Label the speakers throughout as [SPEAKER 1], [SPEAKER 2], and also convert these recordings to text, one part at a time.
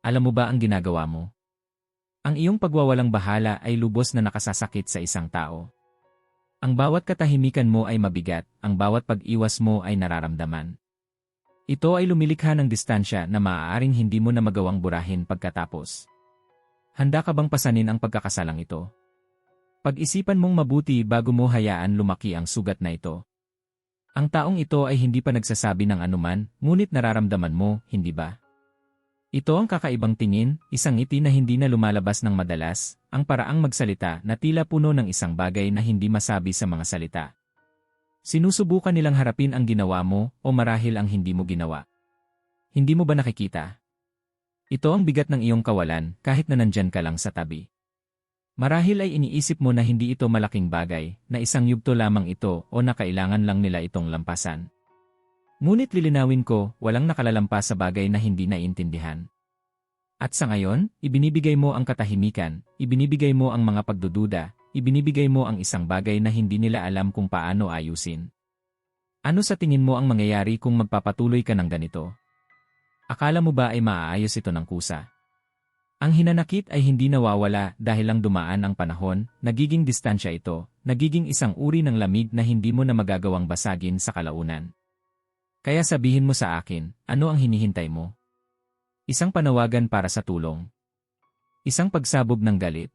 [SPEAKER 1] Alam mo ba ang ginagawa mo? Ang iyong pagwawalang bahala ay lubos na nakasasakit sa isang tao. Ang bawat katahimikan mo ay mabigat, ang bawat pag-iwas mo ay nararamdaman. Ito ay lumilikha ng distansya na maaaring hindi mo na magawang burahin pagkatapos. Handa ka bang pasanin ang pagkakasalang ito? Pag-isipan mong mabuti bago mo hayaan lumaki ang sugat na ito. Ang taong ito ay hindi pa nagsasabi ng anuman, ngunit nararamdaman mo, hindi ba? Ito ang kakaibang tingin, isang ngiti na hindi na lumalabas ng madalas, ang paraang magsalita na tila puno ng isang bagay na hindi masabi sa mga salita. Sinusubukan nilang harapin ang ginawa mo o marahil ang hindi mo ginawa. Hindi mo ba nakikita? Ito ang bigat ng iyong kawalan kahit na nandyan ka lang sa tabi. Marahil ay iniisip mo na hindi ito malaking bagay, na isang yugto lamang ito o na kailangan lang nila itong lampasan. Ngunit lilinawin ko, walang nakalalampas sa bagay na hindi naiintindihan. At sa ngayon, ibinibigay mo ang katahimikan, ibinibigay mo ang mga pagdududa, ibinibigay mo ang isang bagay na hindi nila alam kung paano ayusin. Ano sa tingin mo ang mangyayari kung magpapatuloy ka ng ganito? Akala mo ba ay maaayos ito ng kusa? Ang hinanakit ay hindi nawawala dahil lang dumaan ang panahon, nagiging distansya ito, nagiging isang uri ng lamig na hindi mo na magagawang basagin sa kalaunan. Kaya sabihin mo sa akin, ano ang hinihintay mo? Isang panawagan para sa tulong. Isang pagsabog ng galit.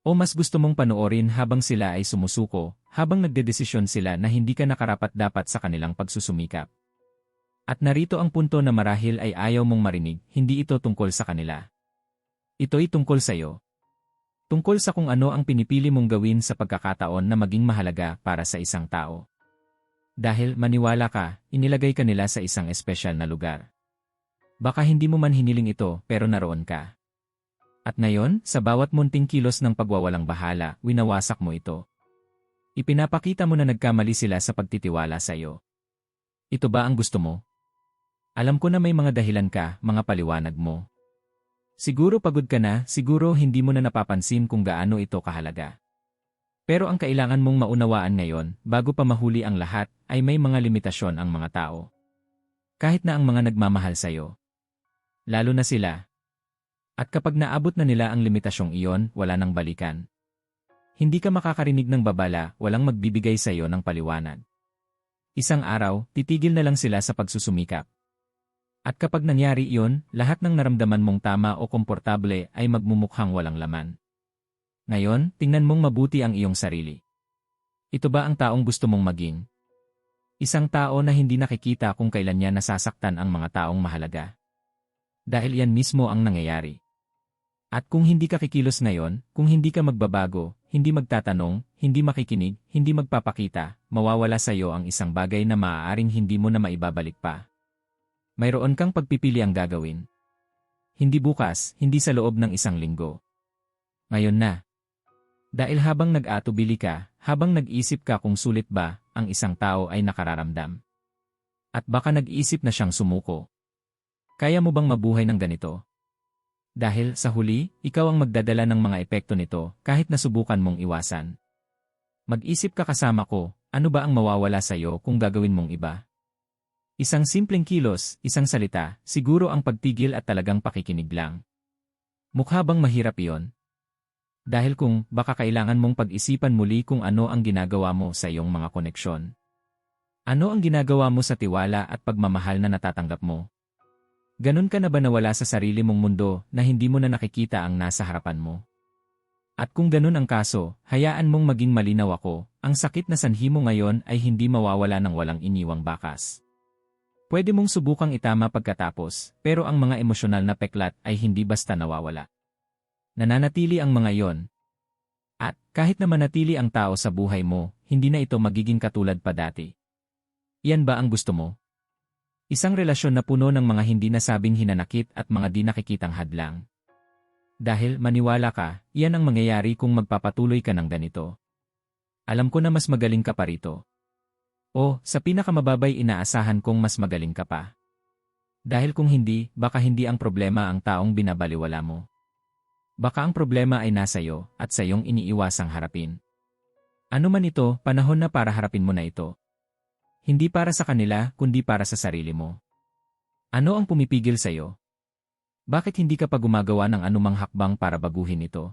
[SPEAKER 1] O mas gusto mong panoorin habang sila ay sumusuko, habang nagdedesisyon sila na hindi ka nakarapat dapat sa kanilang pagsusumikap. At narito ang punto na marahil ay ayaw mong marinig, hindi ito tungkol sa kanila. Ito'y tungkol sa iyo. Tungkol sa kung ano ang pinipili mong gawin sa pagkakataon na maging mahalaga para sa isang tao. Dahil maniwala ka, inilagay ka nila sa isang espesyal na lugar. Baka hindi mo man hiniling ito pero naroon ka. At ngayon, sa bawat munting kilos ng pagwawalang bahala, winawasak mo ito. Ipinapakita mo na nagkamali sila sa pagtitiwala sa iyo. Ito ba ang gusto mo? Alam ko na may mga dahilan ka, mga paliwanag mo. Siguro pagod ka na, siguro hindi mo na napapansin kung gaano ito kahalaga. Pero ang kailangan mong maunawaan ngayon, bago pa mahuli ang lahat, ay may mga limitasyon ang mga tao. Kahit na ang mga nagmamahal sa'yo. Lalo na sila. At kapag naabot na nila ang limitasyong iyon, wala nang balikan. Hindi ka makakarinig ng babala, walang magbibigay sa'yo ng paliwanag. Isang araw, titigil na lang sila sa pagsusumikap. At kapag nangyari iyon, lahat ng naramdaman mong tama o komportable ay magmumukhang walang laman. Ngayon, tingnan mong mabuti ang iyong sarili. Ito ba ang taong gusto mong maging? Isang tao na hindi nakikita kung kailan niya nasasaktan ang mga taong mahalaga. Dahil yan mismo ang nangyayari. At kung hindi ka kikilos ngayon, kung hindi ka magbabago, hindi magtatanong, hindi makikinig, hindi magpapakita, mawawala sa iyo ang isang bagay na maaaring hindi mo na maibabalik pa. Mayroon kang pagpipili ang gagawin. Hindi bukas, hindi sa loob ng isang linggo. Ngayon na. Dahil habang nag-atubili ka, habang nag-isip ka kung sulit ba, ang isang tao ay nakararamdam. At baka nag-isip na siyang sumuko. Kaya mo bang mabuhay ng ganito? Dahil sa huli, ikaw ang magdadala ng mga epekto nito kahit nasubukan mong iwasan. Mag-isip ka kasama ko, ano ba ang mawawala sa iyo kung gagawin mong iba? Isang simpleng kilos, isang salita, siguro ang pagtigil at talagang pakikinig lang. Mukha bang mahirap iyon? Dahil kung baka kailangan mong pag-isipan muli kung ano ang ginagawa mo sa iyong mga koneksyon. Ano ang ginagawa mo sa tiwala at pagmamahal na natatanggap mo? Ganun ka na ba nawala sa sarili mong mundo na hindi mo na nakikita ang nasa harapan mo? At kung ganun ang kaso, hayaan mong maging malinaw ako, ang sakit na sanhi mo ngayon ay hindi mawawala ng walang iniwang bakas. Pwede mong subukang itama pagkatapos, pero ang mga emosyonal na peklat ay hindi basta nawawala nananatili ang mga yon. At kahit na manatili ang tao sa buhay mo, hindi na ito magiging katulad pa dati. Iyan ba ang gusto mo? Isang relasyon na puno ng mga hindi nasabing hinanakit at mga di nakikitang hadlang. Dahil maniwala ka, iyan ang mangyayari kung magpapatuloy ka ng ganito. Alam ko na mas magaling ka pa rito. O, sa pinakamababay inaasahan kong mas magaling ka pa. Dahil kung hindi, baka hindi ang problema ang taong binabaliwala mo. Baka ang problema ay nasa iyo at sa iyong iniiwasang harapin. Ano man ito, panahon na para harapin mo na ito. Hindi para sa kanila, kundi para sa sarili mo. Ano ang pumipigil sa iyo? Bakit hindi ka pa gumagawa ng anumang hakbang para baguhin ito?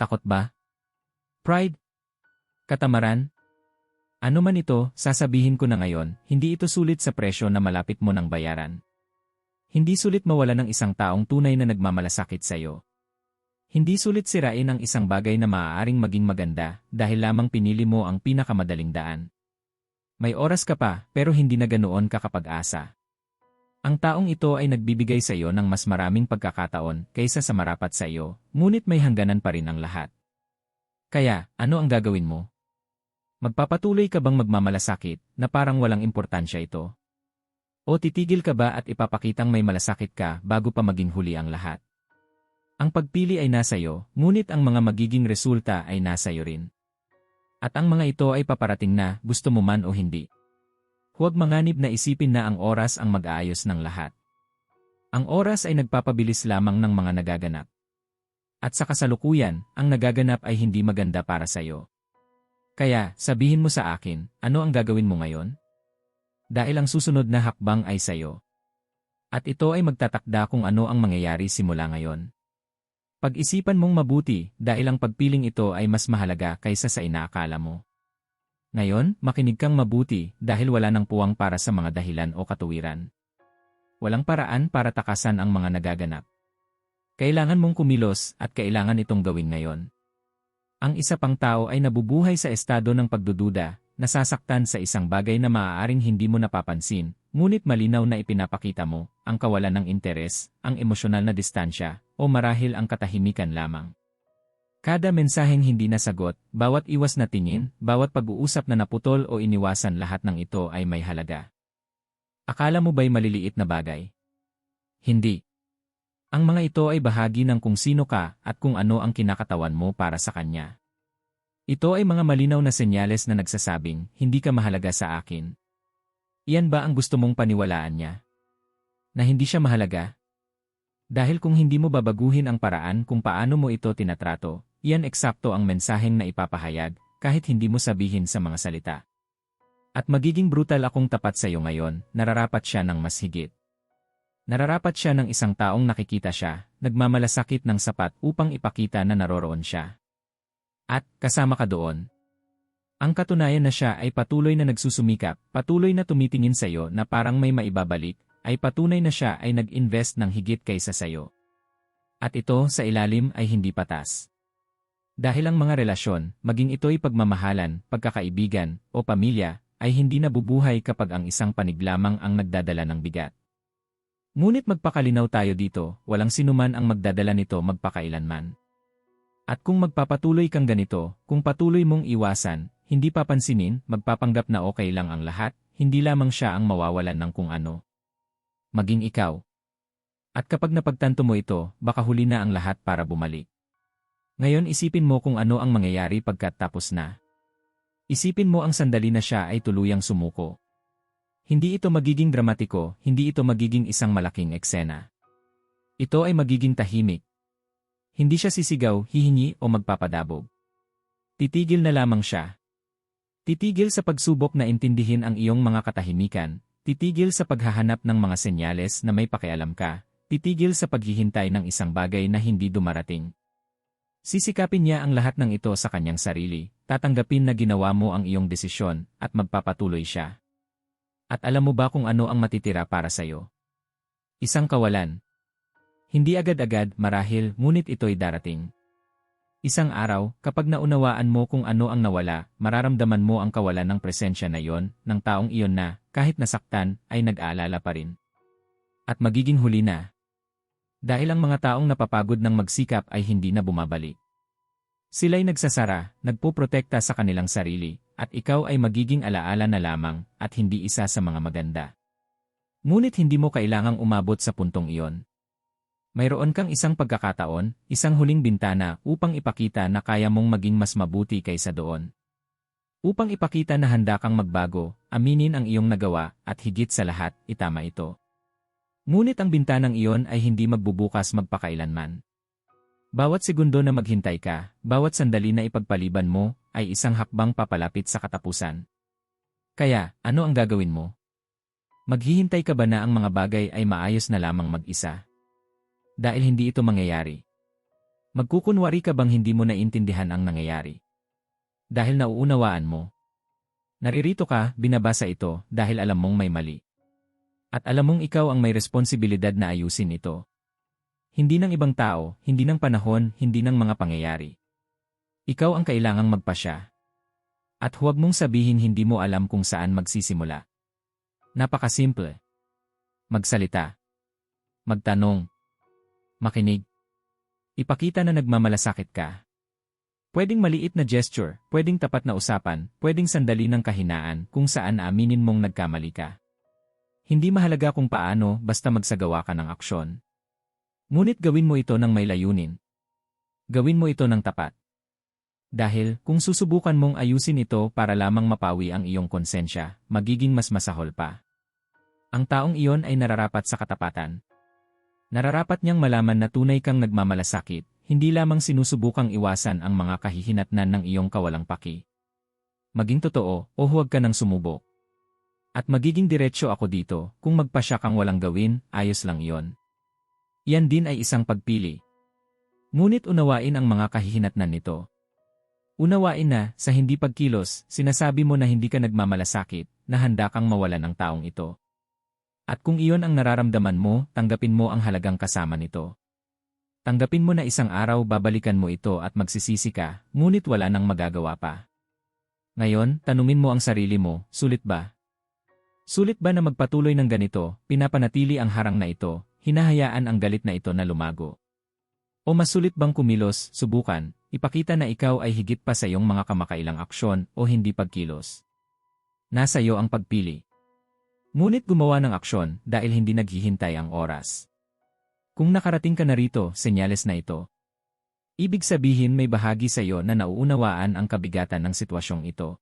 [SPEAKER 1] Takot ba? Pride? Katamaran? Ano man ito, sasabihin ko na ngayon, hindi ito sulit sa presyo na malapit mo ng bayaran. Hindi sulit mawala ng isang taong tunay na nagmamalasakit sa iyo. Hindi sulit sirain ang isang bagay na maaaring maging maganda dahil lamang pinili mo ang pinakamadaling daan. May oras ka pa pero hindi na ganoon ka kapag-asa. Ang taong ito ay nagbibigay sa iyo ng mas maraming pagkakataon kaysa sa marapat sa iyo, ngunit may hangganan pa rin ang lahat. Kaya, ano ang gagawin mo? Magpapatuloy ka bang magmamalasakit na parang walang importansya ito? O titigil ka ba at ipapakitang may malasakit ka bago pa maging huli ang lahat? Ang pagpili ay nasa iyo, ngunit ang mga magiging resulta ay nasa iyo rin. At ang mga ito ay paparating na, gusto mo man o hindi. Huwag manganib na isipin na ang oras ang mag-aayos ng lahat. Ang oras ay nagpapabilis lamang ng mga nagaganap. At sa kasalukuyan, ang nagaganap ay hindi maganda para sa iyo. Kaya, sabihin mo sa akin, ano ang gagawin mo ngayon? Dahil ang susunod na hakbang ay sayo. At ito ay magtatakda kung ano ang mangyayari simula ngayon. Pag-isipan mong mabuti dahil ang pagpiling ito ay mas mahalaga kaysa sa inaakala mo. Ngayon, makinig kang mabuti dahil wala nang puwang para sa mga dahilan o katuwiran. Walang paraan para takasan ang mga nagaganap. Kailangan mong kumilos at kailangan itong gawin ngayon. Ang isa pang tao ay nabubuhay sa estado ng pagdududa, nasasaktan sa isang bagay na maaaring hindi mo napapansin, ngunit malinaw na ipinapakita mo, ang kawalan ng interes, ang emosyonal na distansya, o marahil ang katahimikan lamang. Kada mensaheng hindi nasagot, bawat iwas na tingin, bawat pag-uusap na naputol o iniwasan lahat ng ito ay may halaga. Akala mo ba'y maliliit na bagay? Hindi. Ang mga ito ay bahagi ng kung sino ka at kung ano ang kinakatawan mo para sa kanya. Ito ay mga malinaw na senyales na nagsasabing, hindi ka mahalaga sa akin. Iyan ba ang gusto mong paniwalaan niya? Na hindi siya mahalaga? Dahil kung hindi mo babaguhin ang paraan kung paano mo ito tinatrato, iyan eksakto ang mensaheng na ipapahayag, kahit hindi mo sabihin sa mga salita. At magiging brutal akong tapat sa iyo ngayon, nararapat siya ng mas higit. Nararapat siya ng isang taong nakikita siya, nagmamalasakit ng sapat upang ipakita na naroroon siya. At, kasama ka doon. Ang katunayan na siya ay patuloy na nagsusumikap, patuloy na tumitingin sa iyo na parang may maibabalik, ay patunay na siya ay nag-invest ng higit kaysa sa iyo. At ito sa ilalim ay hindi patas. Dahil ang mga relasyon, maging ito'y pagmamahalan, pagkakaibigan, o pamilya, ay hindi nabubuhay kapag ang isang panig lamang ang nagdadala ng bigat. Ngunit magpakalinaw tayo dito, walang sinuman ang magdadala nito magpakailanman. At kung magpapatuloy kang ganito, kung patuloy mong iwasan, hindi papansinin, magpapanggap na okay lang ang lahat, hindi lamang siya ang mawawalan ng kung ano. Maging ikaw. At kapag napagtanto mo ito, baka huli na ang lahat para bumalik. Ngayon isipin mo kung ano ang mangyayari pagkatapos na. Isipin mo ang sandali na siya ay tuluyang sumuko. Hindi ito magiging dramatiko, hindi ito magiging isang malaking eksena. Ito ay magiging tahimik. Hindi siya sisigaw, hihingi o magpapadabog. Titigil na lamang siya. Titigil sa pagsubok na intindihin ang iyong mga katahimikan, titigil sa paghahanap ng mga senyales na may pakialam ka, titigil sa paghihintay ng isang bagay na hindi dumarating. Sisikapin niya ang lahat ng ito sa kanyang sarili, tatanggapin na ginawa mo ang iyong desisyon, at magpapatuloy siya. At alam mo ba kung ano ang matitira para sa'yo? Isang kawalan. Hindi agad-agad marahil ngunit ito'y darating. Isang araw, kapag naunawaan mo kung ano ang nawala, mararamdaman mo ang kawalan ng presensya na yon, ng taong iyon na, kahit nasaktan, ay nag-aalala pa rin. At magiging huli na. Dahil ang mga taong napapagod ng magsikap ay hindi na bumabalik. Sila'y nagsasara, nagpuprotekta sa kanilang sarili, at ikaw ay magiging alaala na lamang at hindi isa sa mga maganda. Ngunit hindi mo kailangang umabot sa puntong iyon. Mayroon kang isang pagkakataon, isang huling bintana upang ipakita na kaya mong maging mas mabuti kaysa doon. Upang ipakita na handa kang magbago, aminin ang iyong nagawa at higit sa lahat, itama ito. Ngunit ang bintanang iyon ay hindi magbubukas magpakailanman. Bawat segundo na maghintay ka, bawat sandali na ipagpaliban mo, ay isang hakbang papalapit sa katapusan. Kaya, ano ang gagawin mo? Maghihintay ka ba na ang mga bagay ay maayos na lamang mag-isa? Dahil hindi ito mangyayari. Magkukunwari ka bang hindi mo naintindihan ang nangyayari? Dahil nauunawaan mo. Naririto ka, binabasa ito, dahil alam mong may mali. At alam mong ikaw ang may responsibilidad na ayusin ito. Hindi ng ibang tao, hindi ng panahon, hindi ng mga pangyayari. Ikaw ang kailangang magpasya. At huwag mong sabihin hindi mo alam kung saan magsisimula. Napakasimple. Magsalita. Magtanong. Makinig. Ipakita na nagmamalasakit ka. Pwedeng maliit na gesture, pwedeng tapat na usapan, pwedeng sandali ng kahinaan kung saan aaminin mong nagkamali ka. Hindi mahalaga kung paano basta magsagawa ka ng aksyon. Ngunit gawin mo ito ng may layunin. Gawin mo ito ng tapat. Dahil, kung susubukan mong ayusin ito para lamang mapawi ang iyong konsensya, magiging mas masahol pa. Ang taong iyon ay nararapat sa katapatan. Nararapat niyang malaman na tunay kang nagmamalasakit, hindi lamang sinusubukang iwasan ang mga kahihinatnan ng iyong kawalang paki. Maging totoo, o huwag ka nang sumubok. At magiging diretsyo ako dito, kung magpasya kang walang gawin, ayos lang iyon. Yan din ay isang pagpili. Ngunit unawain ang mga kahihinatnan nito, Unawain na, sa hindi pagkilos, sinasabi mo na hindi ka nagmamalasakit, na handa kang mawalan ng taong ito. At kung iyon ang nararamdaman mo, tanggapin mo ang halagang kasama nito. Tanggapin mo na isang araw babalikan mo ito at magsisisi ka, ngunit wala nang magagawa pa. Ngayon, tanungin mo ang sarili mo, sulit ba? Sulit ba na magpatuloy ng ganito, pinapanatili ang harang na ito, hinahayaan ang galit na ito na lumago? O masulit bang kumilos, subukan, ipakita na ikaw ay higit pa sa iyong mga kamakailang aksyon o hindi pagkilos. Nasa iyo ang pagpili. Ngunit gumawa ng aksyon dahil hindi naghihintay ang oras. Kung nakarating ka na rito, senyales na ito. Ibig sabihin may bahagi sa iyo na nauunawaan ang kabigatan ng sitwasyong ito.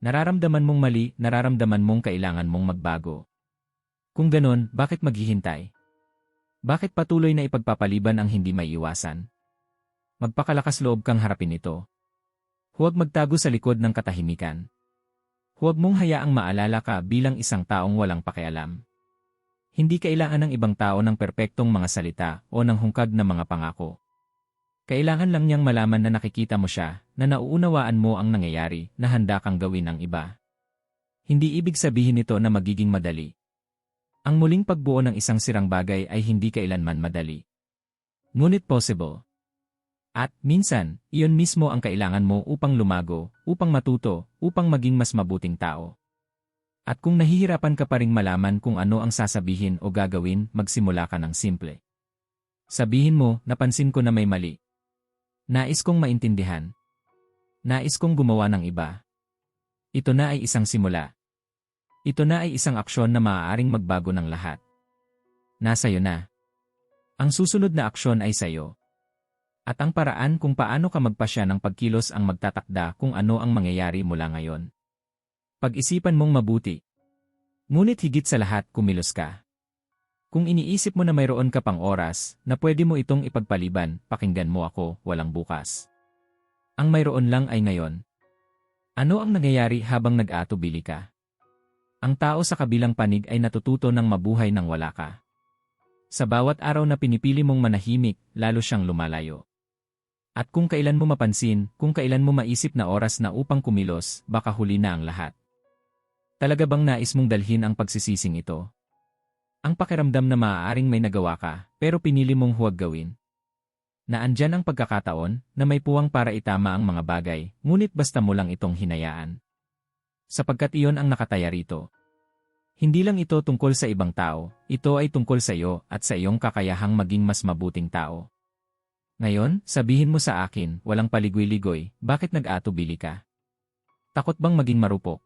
[SPEAKER 1] Nararamdaman mong mali, nararamdaman mong kailangan mong magbago. Kung ganon, bakit maghihintay? Bakit patuloy na ipagpapaliban ang hindi may iwasan? Magpakalakas loob kang harapin ito. Huwag magtago sa likod ng katahimikan. Huwag mong hayaang maalala ka bilang isang taong walang pakialam. Hindi kailangan ng ibang tao ng perpektong mga salita o ng hungkag na mga pangako. Kailangan lang niyang malaman na nakikita mo siya, na nauunawaan mo ang nangyayari, na handa kang gawin ang iba. Hindi ibig sabihin nito na magiging madali. Ang muling pagbuo ng isang sirang bagay ay hindi kailanman madali. Ngunit possible. At, minsan, iyon mismo ang kailangan mo upang lumago, upang matuto, upang maging mas mabuting tao. At kung nahihirapan ka pa ring malaman kung ano ang sasabihin o gagawin, magsimula ka ng simple. Sabihin mo, napansin ko na may mali. Nais kong maintindihan. Nais kong gumawa ng iba. Ito na ay isang simula. Ito na ay isang aksyon na maaaring magbago ng lahat. Nasa iyo na. Ang susunod na aksyon ay sa iyo. At ang paraan kung paano ka magpasya ng pagkilos ang magtatakda kung ano ang mangyayari mula ngayon. Pag-isipan mong mabuti. Ngunit higit sa lahat kumilos ka. Kung iniisip mo na mayroon ka pang oras na pwede mo itong ipagpaliban, pakinggan mo ako, walang bukas. Ang mayroon lang ay ngayon. Ano ang nangyayari habang nag-atubili ka? Ang tao sa kabilang panig ay natututo ng mabuhay nang wala ka. Sa bawat araw na pinipili mong manahimik, lalo siyang lumalayo. At kung kailan mo mapansin, kung kailan mo maisip na oras na upang kumilos, baka huli na ang lahat. Talaga bang nais mong dalhin ang pagsisising ito? Ang pakiramdam na maaaring may nagawa ka, pero pinili mong huwag gawin. Na andyan ang pagkakataon na may puwang para itama ang mga bagay, ngunit basta mo lang itong hinayaan sapagkat iyon ang nakataya rito. Hindi lang ito tungkol sa ibang tao, ito ay tungkol sa iyo at sa iyong kakayahang maging mas mabuting tao. Ngayon, sabihin mo sa akin, walang paligoy-ligoy, bakit nag-atubili ka? Takot bang maging marupok?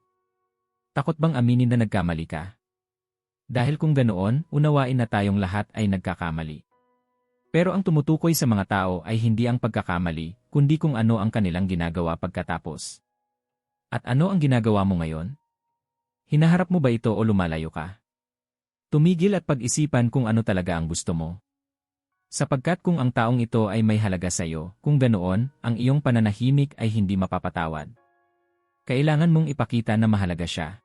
[SPEAKER 1] Takot bang aminin na nagkamali ka? Dahil kung ganoon, unawain na tayong lahat ay nagkakamali. Pero ang tumutukoy sa mga tao ay hindi ang pagkakamali, kundi kung ano ang kanilang ginagawa pagkatapos. At ano ang ginagawa mo ngayon? Hinaharap mo ba ito o lumalayo ka? Tumigil at pag-isipan kung ano talaga ang gusto mo. Sapagkat kung ang taong ito ay may halaga sa iyo, kung ganoon, ang iyong pananahimik ay hindi mapapatawad. Kailangan mong ipakita na mahalaga siya.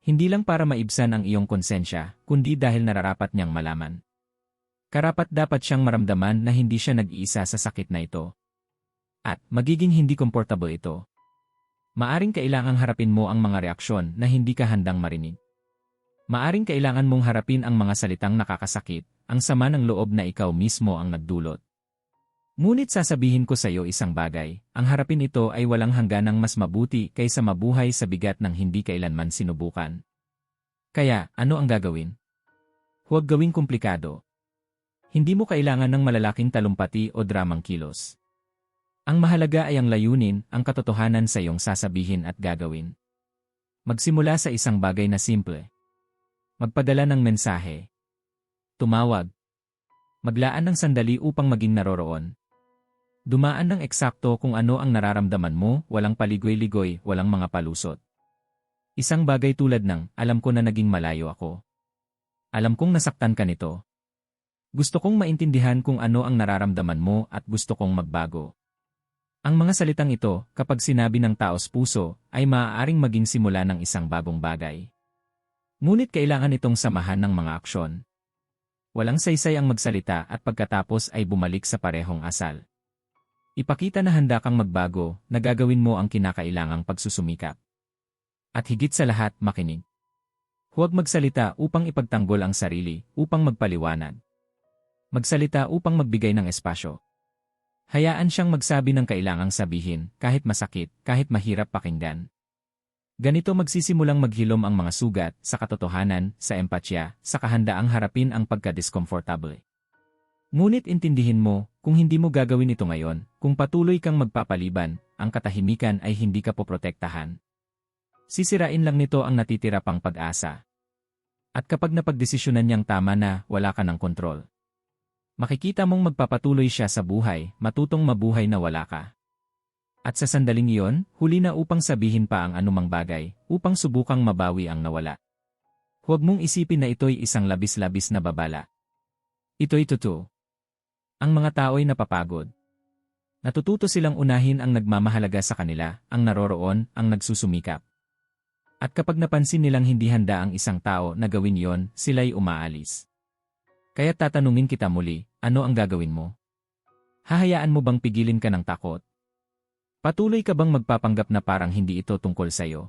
[SPEAKER 1] Hindi lang para maibsan ang iyong konsensya, kundi dahil nararapat niyang malaman. Karapat dapat siyang maramdaman na hindi siya nag-iisa sa sakit na ito. At magiging hindi komportable ito. Maaring kailangang harapin mo ang mga reaksyon na hindi ka handang marinig. Maaring kailangan mong harapin ang mga salitang nakakasakit, ang sama ng loob na ikaw mismo ang nagdulot. Ngunit sasabihin ko sa iyo isang bagay, ang harapin ito ay walang hangganang mas mabuti kaysa mabuhay sa bigat ng hindi kailanman sinubukan. Kaya, ano ang gagawin? Huwag gawing komplikado. Hindi mo kailangan ng malalaking talumpati o dramang kilos. Ang mahalaga ay ang layunin, ang katotohanan sa iyong sasabihin at gagawin. Magsimula sa isang bagay na simple. Magpadala ng mensahe. Tumawag. Maglaan ng sandali upang maging naroroon. Dumaan ng eksakto kung ano ang nararamdaman mo, walang paligoy-ligoy, walang mga palusot. Isang bagay tulad ng, alam ko na naging malayo ako. Alam kong nasaktan ka nito. Gusto kong maintindihan kung ano ang nararamdaman mo at gusto kong magbago. Ang mga salitang ito, kapag sinabi ng taos puso, ay maaaring maging simula ng isang bagong bagay. Ngunit kailangan itong samahan ng mga aksyon. Walang saysay ang magsalita at pagkatapos ay bumalik sa parehong asal. Ipakita na handa kang magbago, na gagawin mo ang kinakailangang pagsusumikap. At higit sa lahat, makinig. Huwag magsalita upang ipagtanggol ang sarili, upang magpaliwanag. Magsalita upang magbigay ng espasyo. Hayaan siyang magsabi ng kailangang sabihin, kahit masakit, kahit mahirap pakinggan. Ganito magsisimulang maghilom ang mga sugat sa katotohanan, sa empatya, sa kahandaang harapin ang pagka-discomfortable. Ngunit intindihin mo, kung hindi mo gagawin ito ngayon, kung patuloy kang magpapaliban, ang katahimikan ay hindi ka poprotektahan. Sisirain lang nito ang natitira pang pag-asa. At kapag napagdesisyonan niyang tama na, wala ka ng kontrol. Makikita mong magpapatuloy siya sa buhay, matutong mabuhay na wala ka. At sa sandaling iyon, huli na upang sabihin pa ang anumang bagay, upang subukang mabawi ang nawala. Huwag mong isipin na ito'y isang labis-labis na babala. Ito'y totoo. Ang mga tao'y napapagod. Natututo silang unahin ang nagmamahalaga sa kanila, ang naroroon, ang nagsusumikap. At kapag napansin nilang hindi handa ang isang tao na gawin yon, sila'y umaalis. Kaya tatanungin kita muli, ano ang gagawin mo? Hahayaan mo bang pigilin ka ng takot? Patuloy ka bang magpapanggap na parang hindi ito tungkol sa'yo?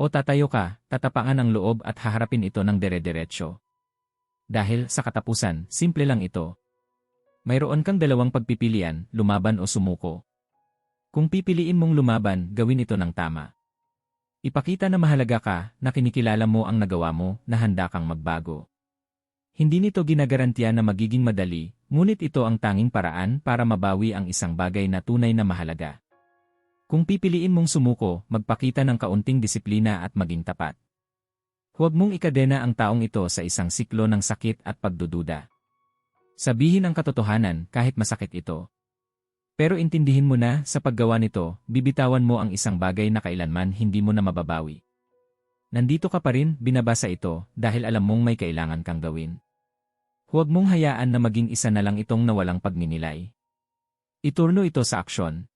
[SPEAKER 1] O tatayo ka, tatapangan ang loob at haharapin ito ng dere-deretsyo? Dahil sa katapusan, simple lang ito. Mayroon kang dalawang pagpipilian, lumaban o sumuko. Kung pipiliin mong lumaban, gawin ito ng tama. Ipakita na mahalaga ka, na kinikilala mo ang nagawa mo, na handa kang magbago. Hindi nito ginagarantiya na magiging madali, ngunit ito ang tanging paraan para mabawi ang isang bagay na tunay na mahalaga. Kung pipiliin mong sumuko, magpakita ng kaunting disiplina at maging tapat. Huwag mong ikadena ang taong ito sa isang siklo ng sakit at pagdududa. Sabihin ang katotohanan kahit masakit ito. Pero intindihin mo na, sa paggawa nito, bibitawan mo ang isang bagay na kailanman hindi mo na mababawi. Nandito ka pa rin, binabasa ito, dahil alam mong may kailangan kang gawin. Huwag mong hayaan na maging isa na lang itong nawalang pagninilay. Iturno ito sa aksyon.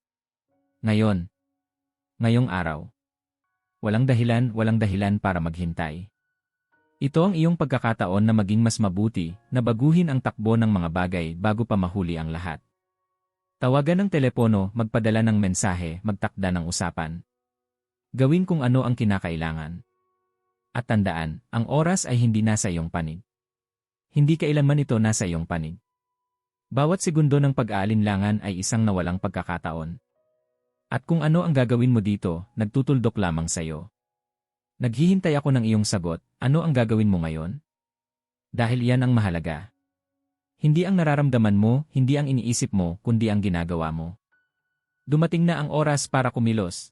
[SPEAKER 1] Ngayon. Ngayong araw. Walang dahilan, walang dahilan para maghintay. Ito ang iyong pagkakataon na maging mas mabuti, na baguhin ang takbo ng mga bagay bago pa mahuli ang lahat. Tawagan ng telepono, magpadala ng mensahe, magtakda ng usapan. Gawin kung ano ang kinakailangan. At tandaan, ang oras ay hindi nasa iyong panig. Hindi kailanman ito nasa iyong panig. Bawat segundo ng pag-aalinlangan ay isang nawalang pagkakataon. At kung ano ang gagawin mo dito, nagtutuldok lamang sa iyo. Naghihintay ako ng iyong sagot, ano ang gagawin mo ngayon? Dahil yan ang mahalaga. Hindi ang nararamdaman mo, hindi ang iniisip mo, kundi ang ginagawa mo. Dumating na ang oras para kumilos.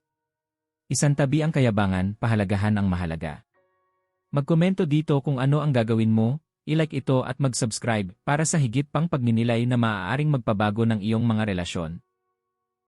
[SPEAKER 1] Isantabi ang kayabangan, pahalagahan ang mahalaga. Magkomento dito kung ano ang gagawin mo, i-like ito at mag-subscribe para sa higit pang pagninilay na maaaring magpabago ng iyong mga relasyon.